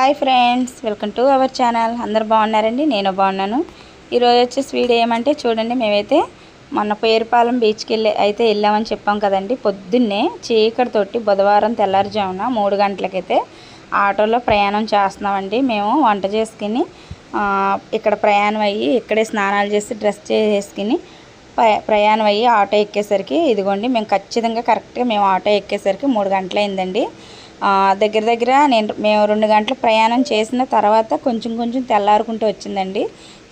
Hi friends welcome to our channel. అందరు బాగున్నారండి? నేను బాగున్నాను. ఈరోజు వచ్చేసి వీడియో ఏమంటే చూడండి మేమైతే మొన్న పేరుపాలెం బీచ్కి వెళ్ళి అయితే వెళ్ళామని చెప్పాం కదండి. పొద్దున్నే చీకటితోటి బుధవారం తెల్లారుజామున మూడు గంటలకైతే ఆటోలో ప్రయాణం చేస్తున్నామండి. మేము వంట చేసుకుని ఇక్కడ ప్రయాణం అయ్యి ఇక్కడే స్నానాలు చేసి డ్రెస్ చేసుకుని ప్ర- ప్రయాణం అయ్యి ఆటో ఎక్కేసరికి ఇదిగోండి మేము ఖచ్చితంగా కరెక్ట్గా మేము ఆటో ఎక్కేసరికి మూడు గంటలైందండి. అయిందండి దగ్గర దగ్గర నేను మేము రెండు గంటలు ప్రయాణం చేసిన తర్వాత కొంచెం కొంచెం తెల్లారుకుంటూ వచ్చిందండి.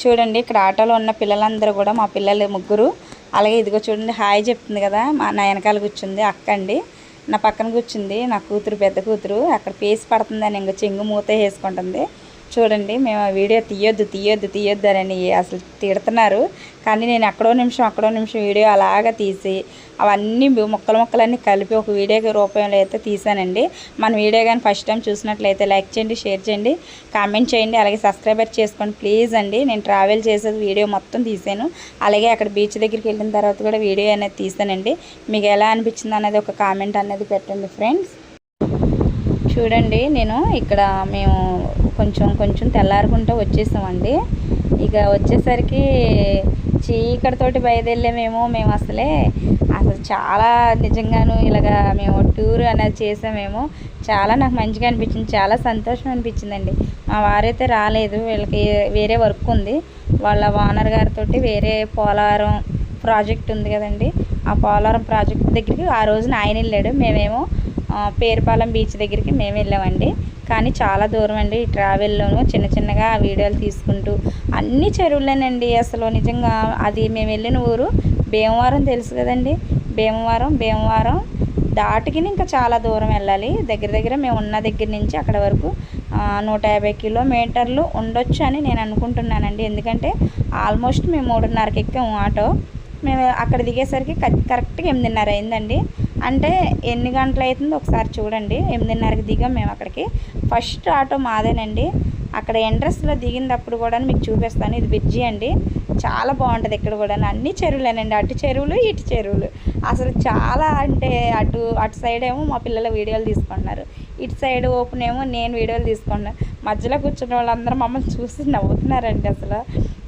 చూడండి ఇక్కడ ఆటోలో ఉన్న పిల్లలందరూ కూడా మా పిల్లలు ముగ్గురు. అలాగే ఇదిగో చూడండి హాయ్ చెప్తుంది కదా మా నా వెనకాల కూర్చుంది అక్క అండి. నా పక్కన కూర్చుంది నా కూతురు పెద్ద కూతురు. అక్కడ పేసి పడుతుందని ఇంకా చెంగు మూత వేసుకుంటుంది. చూడండి మేము ఆ వీడియో తీయొద్దు తీయొద్దు తీయొద్దు అని అసలు తిడుతున్నారు. కానీ నేను ఎక్కడో నిమిషం అక్కడో నిమిషం వీడియో అలాగా తీసి అవన్నీ మొక్కలు మొక్కలన్నీ కలిపి ఒక వీడియో రూపంలో అయితే తీసానండి. మన వీడియో కానీ ఫస్ట్ టైం చూసినట్లయితే లైక్ చేయండి షేర్ చేయండి కామెంట్ చేయండి అలాగే సబ్స్క్రైబర్ చేసుకోండి ప్లీజ్ అండి. నేను ట్రావెల్ చేసేది వీడియో మొత్తం తీసాను. అలాగే అక్కడ బీచ్ దగ్గరికి వెళ్ళిన తర్వాత కూడా వీడియో అనేది తీసానండి. మీకు ఎలా అనిపించింది అనేది ఒక కామెంట్ అనేది పెట్టండి ఫ్రెండ్స్. చూడండి నేను ఇక్కడ మేము కొంచెం కొంచెం తెల్లారుకుంటూ వచ్చేసామండి. ఇక వచ్చేసరికి చీకటితోటి బయలుదేరామేమో మేము అసలే. అసలు చాలా నిజంగాను ఇలాగా మేము టూర్ అనేది చేసామేమో. చాలా నాకు మంచిగా అనిపించింది చాలా సంతోషం అనిపించిందండి. మా వారైతే రాలేదు వీళ్ళకి వేరే వర్క్ ఉంది. వాళ్ళ ఓనర్ గారితో వేరే పోలవరం ప్రాజెక్ట్ ఉంది కదండి. ఆ పోలవరం ప్రాజెక్ట్ దగ్గరికి ఆ రోజున ఆయన వెళ్ళాడు. మేమేమో పేరుపాలెం బీచ్ దగ్గరికి మేము వెళ్ళామండి. కానీ చాలా దూరం అండి ఈ ట్రావెల్లోనూ చిన్న చిన్నగా వీడియోలు తీసుకుంటూ. అన్ని చెరువులేనండి అసలు నిజంగా. అది మేము వెళ్ళిన ఊరు భీమవరం తెలుసు కదండి. భీమవరం భీమవరం దాటికి ఇంకా చాలా దూరం వెళ్ళాలి. దగ్గర దగ్గర మేము ఉన్న దగ్గర నుంచి అక్కడ వరకు నూట యాభై కిలోమీటర్లు ఉండొచ్చు అని నేను అనుకుంటున్నానండి. ఎందుకంటే ఆల్మోస్ట్ మేము మూడున్నరకి ఎక్కాము ఆటో. మేము అక్కడ దిగేసరికి కరెక్ట్గా ఎనిమిదిన్నర అయిందండి. అంటే ఎన్ని గంటలు అవుతుందో ఒకసారి చూడండి. ఎనిమిదిన్నరకి దిగాం మేము అక్కడికి. ఫస్ట్ ఆటో మాదేనండి. అక్కడ ఎంట్రన్స్లో దిగినప్పుడు కూడా మీకు చూపిస్తాను. ఇది బ్రిడ్జి అండి. చాలా బాగుంటుంది ఇక్కడ కూడా అన్ని చెరువులేనండి. అటు చెరువులు ఇటు చెరువులు. అసలు చాలా అంటే అటు అటు సైడ్ ఏమో మా పిల్లల వీడియోలు తీసుకుంటున్నారు. ఇటు సైడ్ ఓపెన్ ఏమో నేను వీడియోలు తీసుకున్నాను మధ్యలో కూర్చున్న వాళ్ళందరూ మమ్మల్ని చూసి నవ్వుతున్నారండి అసలు.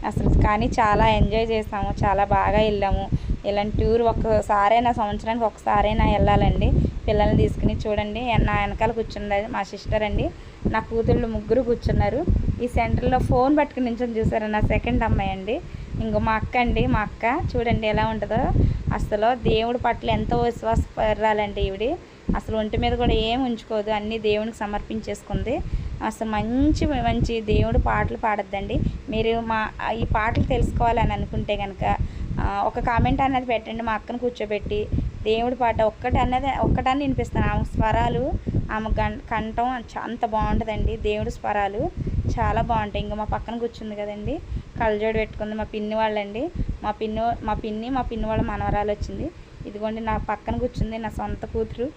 అసలు కానీ చాలా ఎంజాయ్ చేసాము. చాలా బాగా వెళ్ళాము. ఇలాంటి టూర్ ఒక్కసారైనా సంవత్సరానికి ఒకసారైనా వెళ్ళాలండి. పిల్లల్ని తీసుకుని చూడండి. నా వెనకాల కూర్చున్నది మా సిస్టర్ అండి. నా కూతుళ్ళు ముగ్గురు కూర్చున్నారు. ఈ సెంటర్లో ఫోన్ పట్టుకుని నించొని చూసారు? నా సెకండ్ అమ్మాయి అండి. ఇంకో మా అక్క అండి. మా అక్క చూడండి ఎలా ఉంటుందో. అసలు దేవుడి పట్ల ఎంతో విశ్వాసపరాలండి ఈవిడి. అసలు ఒంటి మీద కూడా ఏం ఉంచుకోదు. అన్నీ దేవునికి సమర్పించేసుకుంది. అసలు మంచి మంచి దేవుడు పాటలు పాడద్దండి. మీరు మా ఈ పాటలు తెలుసుకోవాలని అనుకుంటే కనుక ఒక కామెంట్ అన్నది పెట్టండి మా అక్కను కూర్చోబెట్టి. దేవుడి పాట ఒక్కటి అన్నది ఒక్కటాన్ని వినిపిస్తాను. ఆమె స్వరాలు ఆమె గం కంఠం చ- అంత బాగుంటుందండి. దేవుడి స్వరాలు చాలా బాగుంటాయి. ఇంకా మా పక్కన కూర్చుంది కదండి. కళ్ళజోడు పెట్టుకుంది మా పిన్ని వాళ్ళండి. మా పిన్ని మా పిన్ని మా పిన్ని వాళ్ళ మనవరాలు వచ్చింది. ఇదిగోండి నా పక్కన కూర్చుంది నా సొంత కూతురు.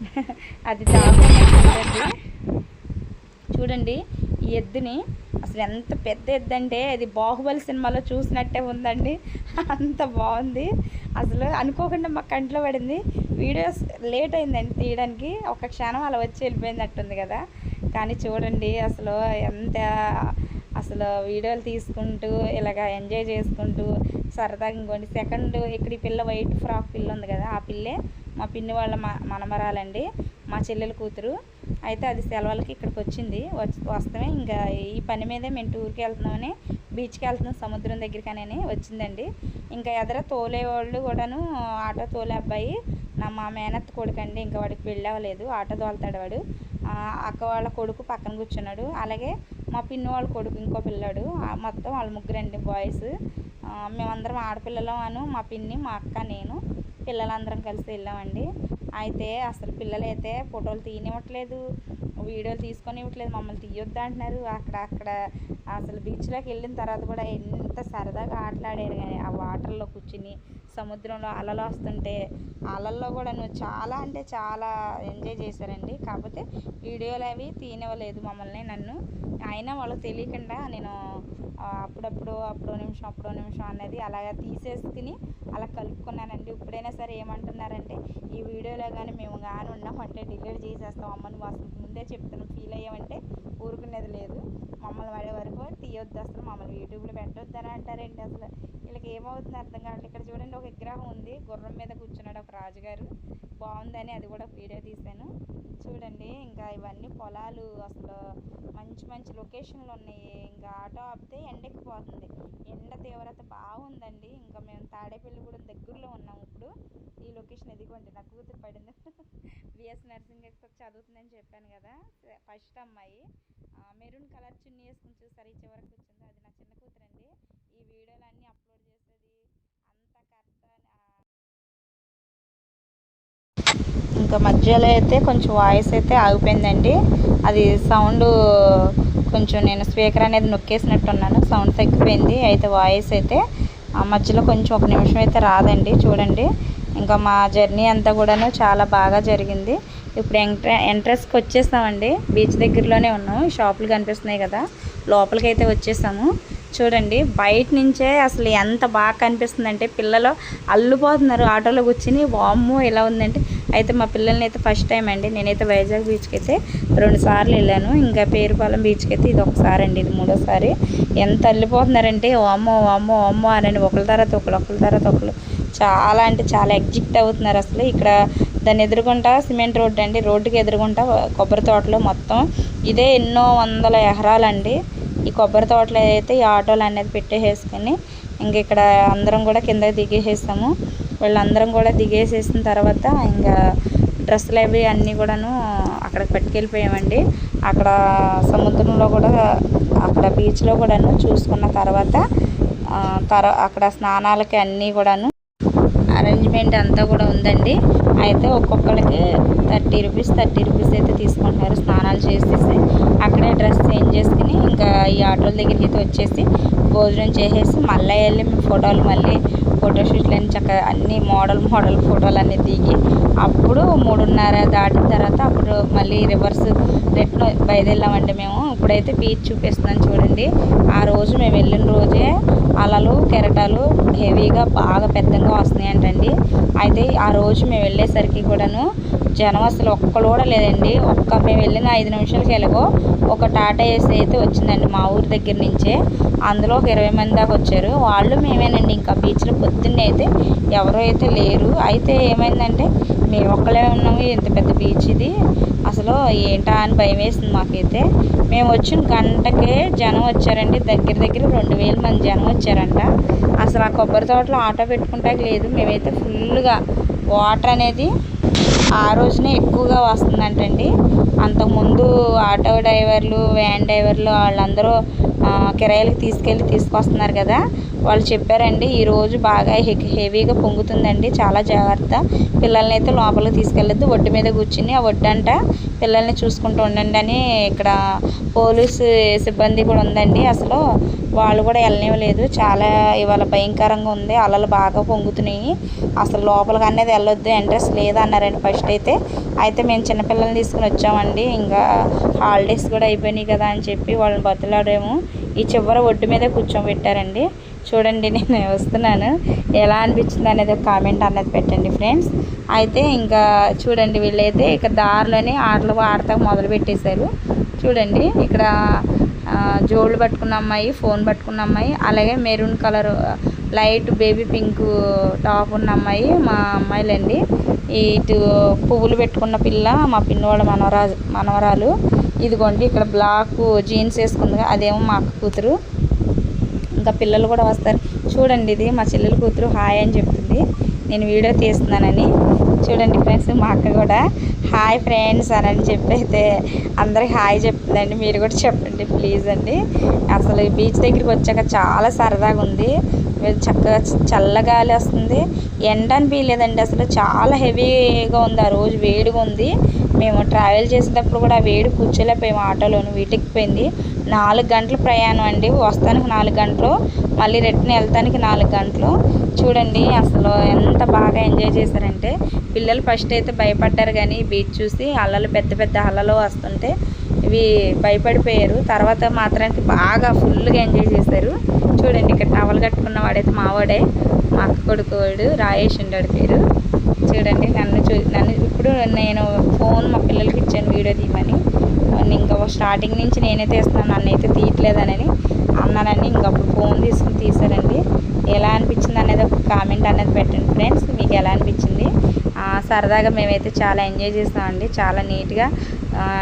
అది చూడండి ఎద్దుని. అసలు ఎంత పెద్ద ఎద్దు అంటే అది బాహుబలి సినిమాలో చూసినట్టే ఉందండి. అంత బాగుంది. అసలు అనుకోకుండా మా కంట్లో పడింది. వీడియోస్ లేట్ అయిందండి తీయడానికి. ఒక క్షణం అలా వచ్చి వెళ్ళిపోయినట్టుంది కదా. కానీ చూడండి అసలు ఎంత అసలు వీడియోలు తీసుకుంటూ ఇలాగ ఎంజాయ్ చేసుకుంటూ సరదాగా ఇంకోండి సెకండ్ ఇక్కడ ఈ పిల్ల వైట్ ఫ్రాక్ పిల్ల ఉంది కదా ఆ పిల్లే మా పిన్ని వాళ్ళ మనమరాలండి. మా చెల్లెల కూతురు. అయితే అది సెలవులకి ఇక్కడికి వచ్చింది. వస్తామే ఇంకా ఈ పని మీదే మేము టూర్కి వెళ్తున్నామని బీచ్కి వెళ్తున్నాం సముద్రం దగ్గరికనే వచ్చిందండి. ఇంకా ఎదర తోలే వాళ్ళు కూడాను ఆటో తోలే అబ్బాయి నా మా మేనత్ కొడుకు అండి ఇంకా వాడికి పెళ్ళి ఆటో తోలుతాడు వాడు. అక్క వాళ్ళ కొడుకు పక్కన కూర్చున్నాడు. అలాగే మా పిన్ని వాళ్ళ కొడుకు ఇంకో పిల్లాడు మొత్తం వాళ్ళ ముగ్గురండి బాయ్స్. మేమందరం ఆడపిల్లలం అను మా పిన్ని మా అక్క నేను పిల్లలందరం కలిసి వెళ్ళామండి. అయితే అసలు పిల్లలైతే ఫోటోలు తీయనివ్వట్లేదు వీడియోలు తీసుకొని ఇవ్వట్లేదు మమ్మల్ని తీయొద్దు అంటున్నారు. అక్కడ అక్కడ అసలు బీచ్లోకి వెళ్ళిన తర్వాత కూడా ఎంత సరదాగా ఆటలాడారు కానీ ఆ వాటర్లో కూర్చుని సముద్రంలో అలలు వస్తుంటే అలల్లో కూడా నువ్వు చాలా అంటే చాలా ఎంజాయ్ చేశారండి. కాకపోతే వీడియోలు అవి తీనివ్వలేదు మమ్మల్ని నన్ను. అయినా వాళ్ళకి తెలియకుండా నేను అప్పుడప్పుడు అప్పుడో నిమిషం అప్పుడో నిమిషం అనేది అలాగా తీసేసుకుని అలా కలుపుకున్నానండి. ఇప్పుడైనా సరే ఏమంటున్నారంటే ఈ వీడియోలో కానీ మేము కానీ ఉన్నామంటే డిలీట్ చేసేస్తాం అమ్మని అసలు ముందే చెప్తున్నాం ఫీల్ అయ్యామంటే ఊరుకునేది లేదు. మమ్మల్ని వాడే వరకు తీయొద్దు అసలు మమ్మల్ని యూట్యూబ్లో పెట్టొద్దని అని అంటారండి అసలు. వీళ్ళకి ఏమవుతుంది అర్థం కావట్లేదు. ఇక్కడ చూడండి ఒక విగ్రహం ఉంది. గుర్రం మీద కూర్చున్నాడు ఒక రాజుగారు. బాగుందని అది కూడా వీడియో తీశాను. చూడండి ఇంకా ఇవన్నీ పొలాలు అసలు మంచి మంచి లొకేషన్లు ఉన్నాయి. ఇంకా ఆటో ఆపితే ఎండెక్కిపోతుంది. ఎండ తీవ్రత బాగుందండి. ఇంకా మేము తాడేపల్లి కూడా దగ్గరలో ఉన్నాం ఇప్పుడు. ఈ లొకేషన్ ఎదిగోండి నా కూతురు పడింది. బిఎస్ నర్సింగ్ చదువుతుందని చెప్పాను కదా. ఫస్ట్ అమ్మాయి. మెరూన్ కలర్ చున్నీ వేసుకుని చూసారు. ఈ చివరికి వచ్చింది అది నా చిన్న కూతురు అండి ఈ వీడియోలు అన్నీ అప్లోడ్ చేసేది అంత కరెక్ట్ ఇంకా మధ్యలో అయితే కొంచెం వాయిస్ అయితే ఆగిపోయిందండి. అది సౌండ్ కొంచెం నేను స్పీకర్ అనేది నొక్కేసినట్టున్నాను. సౌండ్ తగ్గిపోయింది. అయితే వాయిస్ అయితే ఆ మధ్యలో కొంచెం ఒక నిమిషం అయితే రాదండి. చూడండి. ఇంకా మా జర్నీ అంతా కూడాను చాలా బాగా జరిగింది. ఇప్పుడు ఎంట్ర ఎంట్రన్స్కి వచ్చేసామండి బీచ్ దగ్గరలోనే ఉన్నాము షాపులు కనిపిస్తున్నాయి కదా. లోపలికి అయితే వచ్చేసాము. చూడండి బయట నుంచే అసలు ఎంత బాగా కనిపిస్తుందంటే పిల్లలు అల్లుపోతున్నారు ఆటోలో కూర్చుని వామ్మో ఇలా ఉందంటే. అయితే మా పిల్లల్ని అయితే ఫస్ట్ టైం అండి. నేనైతే వైజాగ్ బీచ్కి అయితే రెండు సార్లు వెళ్ళాను. ఇంకా పేరుపాలెం బీచ్కి అయితే ఇది ఒకసారి అండి. ఇది మూడోసారి. ఎంత అల్లిపోతున్నారంటే వామ్మో వామ్మో వామ్మో అని ఒకళ్ళ తర్వాత ఒకరు ఒకళ్ళ తర్వాత ఒకరు చాలా అంటే చాలా ఎగ్జిక్ట్ అవుతున్నారు అసలు. ఇక్కడ దాన్ని ఎదురుకుంటా సిమెంట్ రోడ్డు అండి. రోడ్డుకి ఎదురుకుంటా కొబ్బరి తోటలు మొత్తం. ఇదే ఎన్నో వందల ఎకరాలండి. ఈ కొబ్బరి తోటలో అయితే ఈ ఆటోలు అనేది పెట్టేసుకుని ఇంక ఇక్కడ అందరం కూడా కింద దిగేసేసాము. వీళ్ళందరం కూడా దిగేసేసిన తర్వాత ఇంకా డ్రెస్సులు అవి అన్నీ కూడాను అక్కడికి పట్టుకెళ్ళిపోయామండి. అక్కడ సముద్రంలో కూడా అక్కడ బీచ్లో కూడాను చూసుకున్న తర్వాత తర అక్కడ స్నానాలకి అన్నీ కూడాను అరేంజ్మెంట్ అంతా కూడా ఉందండి. అయితే ఒక్కొక్కరికి థర్టీ రూపీస్ థర్టీ రూపీస్ అయితే తీసుకుంటున్నారు స్నానాలు చేసేసి. అక్కడే డ్రెస్ చేంజ్ చేసుకుని ఇంకా ఈ ఆటోల దగ్గరికి అయితే వచ్చేసి భోజనం చేసేసి మళ్ళీ వెళ్ళి మేము ఫోటోలు మళ్ళీ ఫోటోషూట్లని చక్కగా అన్ని మోడల్ మోడల్ ఫోటోలు అన్నీ దిగి అప్పుడు మూడున్నర దాటిన తర్వాత అప్పుడు మళ్ళీ రివర్స్ రిటర్న్ బయలుదేరామండి మేము. ఇప్పుడైతే బీచ్ చూపిస్తున్నాను చూడండి. ఆ రోజు మేము వెళ్ళిన రోజే అలలు కెరటాలు హెవీగా బాగా పెద్దగా వస్తున్నాయంటండి. అయితే ఆ రోజు మేము వెళ్ళేసరికి కూడాను జనం అసలు ఒక్కరు కూడా లేదండి. ఒక్క మేము వెళ్ళిన ఐదు నిమిషాలకి ఎలాగో ఒక టాటా ఏసీ అయితే వచ్చిందండి మా ఊరి దగ్గర నుంచే. అందులో ఒక ఇరవై మంది దాకా వచ్చారు. వాళ్ళు మేమేనండి ఇంకా బీచ్లో పొద్దున్నే అయితే ఎవరో అయితే లేరు. అయితే ఏమైందంటే మేము ఒక్కలే ఉన్నాము. ఇంత పెద్ద బీచ్ ఇది. అసలు ఏంటా అని భయం వేసింది మాకైతే. మేము వచ్చిన గంటకే జనం వచ్చారండి. దగ్గర దగ్గర రెండు వేల మంది జనం వచ్చారంట. అసలు ఆ కొబ్బరి తోటలో ఆటో పెట్టుకుంటాక లేదు. మేమైతే ఫుల్గా వాటర్ అనేది ఆ రోజునే ఎక్కువగా వస్తుందంటండి. అంతకుముందు ఆటో డ్రైవర్లు వ్యాన్ డ్రైవర్లు వాళ్ళందరూ కిరాయిలకు తీసుకెళ్ళి తీసుకొస్తున్నారు కదా. వాళ్ళు చెప్పారండి ఈరోజు బాగా హెవీగా పొంగుతుందండి చాలా జాగ్రత్త. పిల్లల్ని అయితే లోపలికి తీసుకెళ్ళొద్దు ఒడ్డు మీద కూర్చుని ఆ ఒడ్డంట పిల్లల్ని చూసుకుంటూ ఉండండి అని ఇక్కడ పోలీసు సిబ్బంది కూడా ఉందండి. అసలు వాళ్ళు కూడా వెళ్ళనివ్వలేదు చాలా ఇవాళ భయంకరంగా ఉంది అలలు బాగా పొంగుతున్నాయి. అసలు లోపలికి అనేది వెళ్ళొద్దు ఎంట్రెస్ లేదన్నారండి ఫస్ట్ అయితే. అయితే మేము చిన్నపిల్లల్ని తీసుకుని వచ్చామండి ఇంకా హాలిడేస్ కూడా అయిపోయినాయి కదా అని చెప్పి వాళ్ళని బతులాడేమో. ఈ చివర ఒడ్డు మీద కూర్చోబెట్టారండి. చూడండి నేను వస్తున్నాను. ఎలా అనిపించింది అనేది ఒక కామెంట్ అనేది పెట్టండి ఫ్రెండ్స్ అయితే ఇంకా చూడండి వీళ్ళైతే ఇక దారిలోనే ఆటలు ఆడతా మొదలు పెట్టేశారు. చూడండి ఇక్కడ జోళ్ళు పట్టుకున్న అమ్మాయి ఫోన్ పట్టుకున్న అమ్మాయి అలాగే maroon colour light baby pink top ఉన్న అమ్మాయి మా అమ్మాయిలండి. ఇటు పువ్వులు పెట్టుకున్న పిల్ల మా పిన్నవాళ్ళ మనవరాజు మనవరాలు. ఇదిగోండి ఇక్కడ బ్లాక్ జీన్స్ వేసుకుంది అదేమో మా అక్క కూతురు. ఇంకా పిల్లలు కూడా వస్తారు. చూడండి ఇది మా చెల్లెల కూతురు హాయ్ అని చెప్తుంది. నేను వీడియో తీస్తున్నానని. చూడండి ఫ్రెండ్స్ మా అక్క కూడా హాయ్ ఫ్రెండ్స్ అని చెప్పి అయితే అందరికి హాయ్ చెప్తుందండి. మీరు కూడా చెప్పండి ప్లీజ్ అండి. అసలు బీచ్ దగ్గరికి వచ్చాక చాలా సరదాగా ఉంది. చక్కగా చల్లగాలి వస్తుంది. ఎండ అనిపించలేదండి అసలు. చాలా హెవీగా ఉంది. ఆ రోజు వేడిగా ఉంది. మేము ట్రావెల్ చేసేటప్పుడు కూడా వేడి కూర్చోలేకపోయాము ఆటోలోను. పోయింది. నాలుగు గంటల ప్రయాణం అండి. వస్తానికి నాలుగు గంటలు మళ్ళీ రిటర్న్ వెళ్తానికి నాలుగు గంటలు. చూడండి అసలు ఎంత బాగా ఎంజాయ్ చేశారంటే పిల్లలు ఫస్ట్ అయితే భయపడ్డారు కానీ బీచ్ చూసి అల్లలు పెద్ద పెద్ద అల్లలు వస్తుంటే ఇవి భయపడిపోయారు. తర్వాత మాత్రానికి బాగా ఫుల్గా ఎంజాయ్ చేశారు. చూడండి ఇక్కడ టవల్ కట్టుకున్న వాడైతే మావాడే మా అక్క కొడుకోడు రాయేష్ ఉండాడు పేరు. చూడండి నన్ను చూ నన్ను ఇప్పుడు నేను ఫోన్ మా పిల్లలకి ఇచ్చాను వీడియో తీయమని. ఇంకా స్టార్టింగ్ నుంచి నేనే తీస్తున్నాను నన్ను అయితే తీయట్లేదని అన్నానని ఇంకప్పుడు ఫోన్ తీసుకుని తీశారండి. ఎలా అనిపించింది అనేది ఒక కామెంట్ అనేది పెట్టండి ఫ్రెండ్స్ మీకు ఎలా అనిపించింది? సరదాగా మేమైతే చాలా ఎంజాయ్ చేస్తామండి చాలా నీట్గా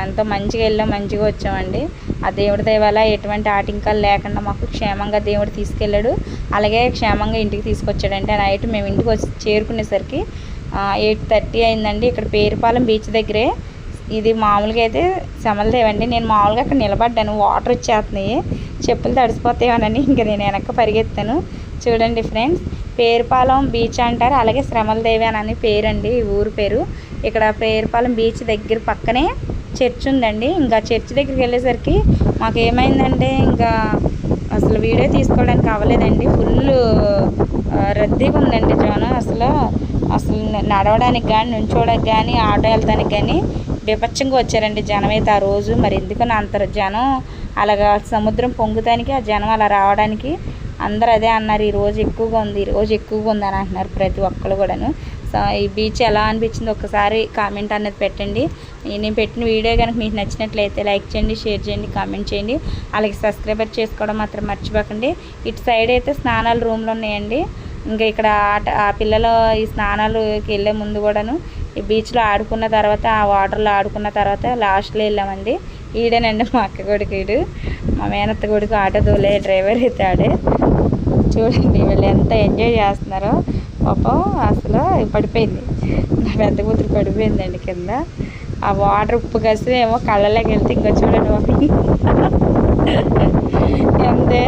ఎంతో మంచిగా వెళ్ళాం మంచిగా వచ్చామండి. ఆ దేవుడి దేవాల ఎటువంటి ఆటంకాలు లేకుండా మాకు క్షేమంగా దేవుడు తీసుకెళ్ళాడు. అలాగే క్షేమంగా ఇంటికి తీసుకొచ్చాడంటే నైట్ మేము ఇంటికి వచ్చి చేరుకునేసరికి ఎయిట్ థర్టీ అయిందండి. ఇక్కడ పేరుపాలెం బీచ్ దగ్గరే. ఇది మామూలుగా అయితే సెమలదేవండి. నేను మామూలుగా అక్కడ నిలబడ్డాను. వాటర్ వచ్చేస్తున్నాయి. చెప్పులు తడిసిపోతాయని ఇంకా నేను వెనక్కి పరిగెత్తాను. చూడండి ఫ్రెండ్స్ పేరుపాలెం బీచ్ అంటారు. అలాగే శ్రమలదేవి అని పేరండి. ఈ ఊరు పేరు. ఇక్కడ పేరుపాలెం బీచ్ దగ్గర పక్కనే చర్చ్ ఉందండి. ఇంకా చర్చ్ దగ్గరికి వెళ్ళేసరికి మాకు ఏమైందంటే ఇంకా అసలు వీడియో తీసుకోవడానికి అవ్వలేదండి. ఫుల్ రద్దీగా ఉందండి జనం అసలు. అసలు నడవడానికి కానీ నుంచోడానికి కానీ ఆటో వెళ్తానికి కానీ బీభత్సంగా వచ్చారండి జనం అయితే ఆ రోజు. మరి ఎందుకని అంత జనం అలాగా సముద్రం పొంగుతానికి ఆ జనం అలా రావడానికి అందరు అదే అన్నారు. ఈరోజు ఎక్కువగా ఉంది ఈరోజు ఎక్కువగా ఉంది అని అంటున్నారు ప్రతి ఒక్కరు కూడాను. సో ఈ బీచ్ ఎలా అనిపించింది ఒకసారి కామెంట్ అనేది పెట్టండి. నేను పెట్టిన వీడియో కనుక మీకు నచ్చినట్లయితే లైక్ చేయండి షేర్ చేయండి కామెంట్ చేయండి. అలాగే సబ్స్క్రైబర్ చేసుకోవడం మాత్రం మర్చిపోకండి. ఇటు సైడ్ అయితే స్నానాలు రూమ్లు ఉన్నాయండి. ఇంకా ఇక్కడ ఆట ఆ పిల్లలు ఈ స్నానాలుకి వెళ్ళే ముందు కూడాను ఈ బీచ్లో ఆడుకున్న తర్వాత ఆ వాటర్లో ఆడుకున్న తర్వాత లాస్ట్లో వెళ్ళామండి. ఈడేనండి మా అక్క కొడుకు ఈడు. మా మేనత్త కొడుకు ఆటో తోలే డ్రైవర్ అయితే ఆడే. చూడండి వీళ్ళు ఎంత ఎంజాయ్ చేస్తున్నారో. పాపం అసలు పడిపోయింది. నా పెద్ద కూతురు పడిపోయిందండి కింద. ఆ వాటర్ ఉప్పు కసి ఏమో కళ్ళలోకి వెళ్తే ఇంకా చూడండి అంతే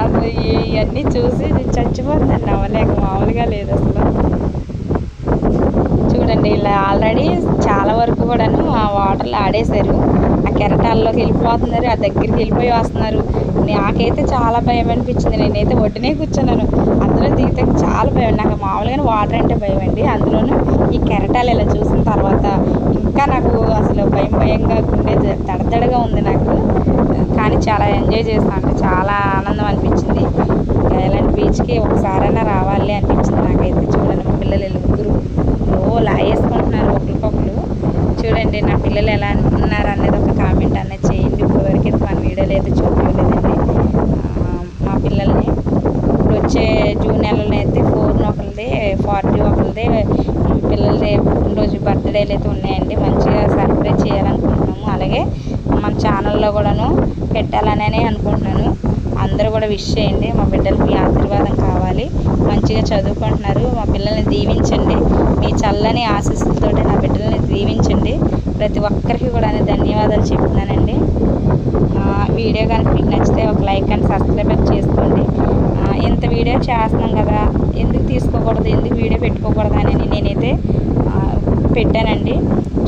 అసలు ఇవన్నీ చూసి చచ్చిపోతుందండి అవ్వలేక మామూలుగా లేదు అసలు. చూడండి ఇలా ఆల్రెడీ చాలా వరకు కూడాను ఆ వాటర్లో ఆడేశారు. ఆ కెరటాల్లోకి వెళ్ళిపోతున్నారు ఆ దగ్గరికి వెళ్ళిపోయి వస్తున్నారు. నాకైతే చాలా భయం అనిపించింది. నేనైతే ఒడ్డునే కూర్చున్నాను. అందులో దిగితే చాలా భయం. నాకు మామూలుగానే వాటర్ అంటే భయం అండి. అందులోనూ ఈ కెరటాలు ఇలా చూసిన తర్వాత ఇంకా నాకు అసలు భయం భయంగా గుండె తడతడగా ఉంది నాకు. కానీ చాలా ఎంజాయ్ చేస్తాను అంటే చాలా ఆనందం అనిపించింది. ఇలాంటి బీచ్కి ఒకసారైనా రావాలి అనిపించింది నాకైతే. చూడండి మా పిల్లలు ముగ్గురు ఓ లాయేసుకుంటున్నారు ఒకరికొకరు. చూడండి నా పిల్లలు ఎలా ఉన్నారు అనేది ఒక కామెంట్ అనేది చేయండి. ఇప్పటివరకు అయితే మన వీడియోలు అయితే చూపించలేదు. మా పిల్లల్ని. ఇప్పుడు వచ్చే జూన్ నెలలో అయితే ఫోర్ ఒకరిది ఫార్టీ ఒకరిది పిల్లలది రోజు బర్త్డేలు అయితే ఉన్నాయండి. మంచిగా సెలబ్రేట్ చేయాలనుకుంటున్నాము. అలాగే మన ఛానల్లో కూడాను పెట్టాలని అనుకుంటున్నాను. అందరూ కూడా విష్ చేయండి. మా బిడ్డలకి ఆశీర్వాదం కావాలి. మంచిగా చదువుకుంటున్నారు. మా పిల్లల్ని దీవించండి. మీ చల్లని ఆశీస్సులతో నా బిడ్డల్ని దీవించండి. ప్రతి ఒక్కరికి కూడా ధన్యవాదాలు చెప్తున్నానండి. వీడియో కనుక మీకు నచ్చితే ఒక లైక్ అండ్ సబ్స్క్రైబ్ చేసుకోండి. ఇంత వీడియో చేస్తున్నాం కదా ఎందుకు తీసుకోకూడదు ఎందుకు వీడియో పెట్టుకోకూడదు అని నేనైతే పెట్టానండి.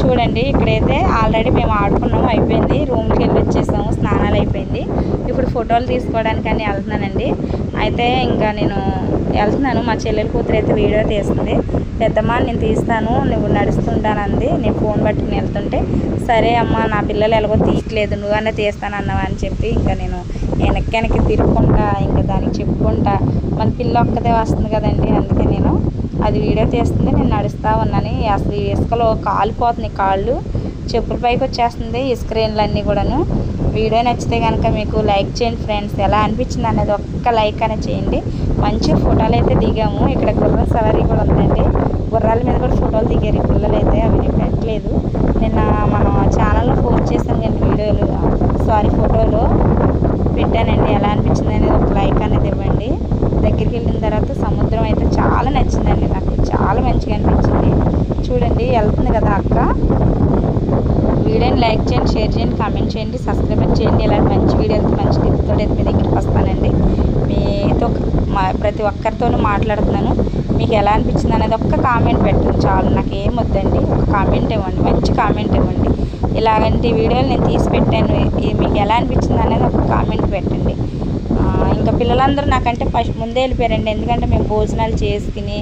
చూడండి ఇక్కడైతే ఆల్రెడీ మేము ఆడుకున్నాము అయిపోయింది. రూమ్కి వెళ్ళి వచ్చేసాము స్నానాలు అయిపోయింది. ఇప్పుడు ఫోటోలు తీసుకోవడానికి అని వెళ్తున్నానండి. అయితే ఇంకా నేను వెళ్తున్నాను. మా చెల్లెల కూతురు అయితే వీడియో తీస్తుంది. పెద్దమ్మ నేను తీస్తాను. నువ్వు నడుస్తుంటానంది నేను ఫోన్ పట్టుకుని వెళ్తుంటే సరే అమ్మ నా పిల్లలు ఎలాగో తీయట్లేదు. నువ్వన్నా తీస్తాను అన్నావు అని చెప్పి ఇంకా నేను వెనక్కి వెనక్కి తిరుక్కుంటా ఇంకా దానికి చెప్పుకుంటా. మన పిల్ల ఒక్కదే వస్తుంది కదండి. అందుకే నేను అది వీడియో తీస్తుంది. నేను నడుస్తూ ఉన్నాను. అసలు ఇసుకలో కాలిపోతున్నాయి కాళ్ళు. చెప్పుల పైకి వచ్చేస్తుంది ఈ స్క్రీన్లన్నీ కూడాను. వీడియో నచ్చితే కనుక మీకు లైక్ చేయండి ఫ్రెండ్స్. ఎలా అనిపించింది అనేది ఒక్క లైక్ అనేది చేయండి. మంచి ఫోటోలు అయితే దిగాము. ఇక్కడ గుర్ర సవారీ కూడా ఉందండి. గుర్రాల మీద కూడా ఫోటోలు దిగారు. పిల్లలు అయితే అవి నేను పెట్టలేదు నిన్న మనం ఛానల్లో పోస్ట్ చేసాం కానీ వీడియోలు. సారీ ఫోటోలు. పెట్టానండి. ఎలా అనిపించింది అనేది ఒక లైక్ అనేది ఇవ్వండి. దగ్గరికి వెళ్ళిన తర్వాత సముద్రం అయితే చాలా నచ్చిందండి నాకు. చాలా మంచిగా అనిపించింది. చూడండి వెళ్తుంది కదా అక్క. వీడియోని లైక్ చేయండి షేర్ చేయండి కామెంట్ చేయండి సబ్స్క్రైబ్ చేయండి. ఇలాంటి మంచి వీడియోలతో మంచి టిప్తో అయితే మీ దగ్గరికి వస్తానండి. మీతో మా ప్రతి ఒక్కరితోనూ మాట్లాడుతున్నాను. మీకు ఎలా అనిపించింది అనేది ఒక్క కామెంట్ పెట్టండి చాలు. నాకు ఏం వద్దండి. ఒక కామెంట్ ఇవ్వండి మంచి కామెంట్ ఇవ్వండి. ఇలాంటి వీడియోలు నేను తీసి పెట్టాను. మీకు ఎలా అనిపించింది అనేది ఒక కామెంట్ పెట్టండి. ఇంకా పిల్లలందరూ నాకంటే ఫస్ట్ ముందే వెళ్ళిపోయారండి. ఎందుకంటే మేము భోజనాలు చేసుకుని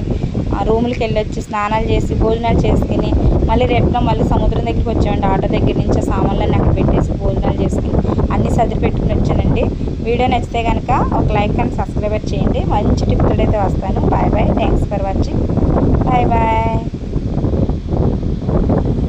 రూములకి వెళ్ళి వచ్చి స్నానాలు చేసి భోజనాలు చేసుకుని మళ్ళీ రేపున మళ్ళీ సముద్రం దగ్గరికి వచ్చామండి. ఆటో దగ్గర నుంచి సామాన్లన్నీ అక్కడ పెట్టేసి భోజనాలు చేసుకుని అన్నీ సర్ది పెట్టుకుని వచ్చానండి. వీడియో నచ్చితే కనుక ఒక లైక్ అండ్ సబ్స్క్రైబర్ చేయండి. మంచి టిప్ అయితే వస్తాను. Bye bye. Thanks for watching. Bye bye.